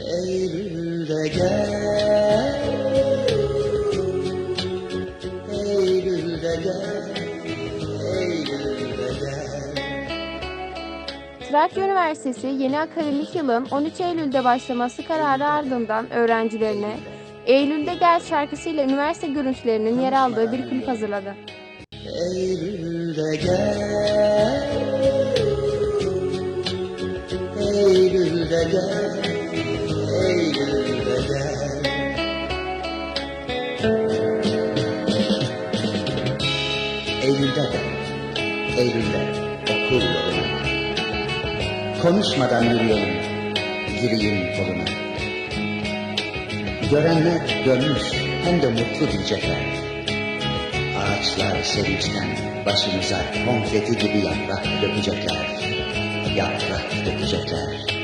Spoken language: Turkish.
Eylül'de gel. Eylül'de gel. Eylül'de gel. Trakya Üniversitesi yeni akademik yılın 13 Eylül'de başlaması kararı ardından öğrencilerine Eylül'de Gel şarkısıyla üniversite görüntülerinin yer aldığı bir klip hazırladı. Eylül'de gel. Eylül'de gel Eylül'de de Eylül'de okul yoluna Konuşmadan yürüyelim Gireyim koluna Görenler dönmüş hem de mutlu diyecekler Ağaçlar sevinçten başımıza konfeti gibi yaprak dökecekler. Yaprak dökecekler.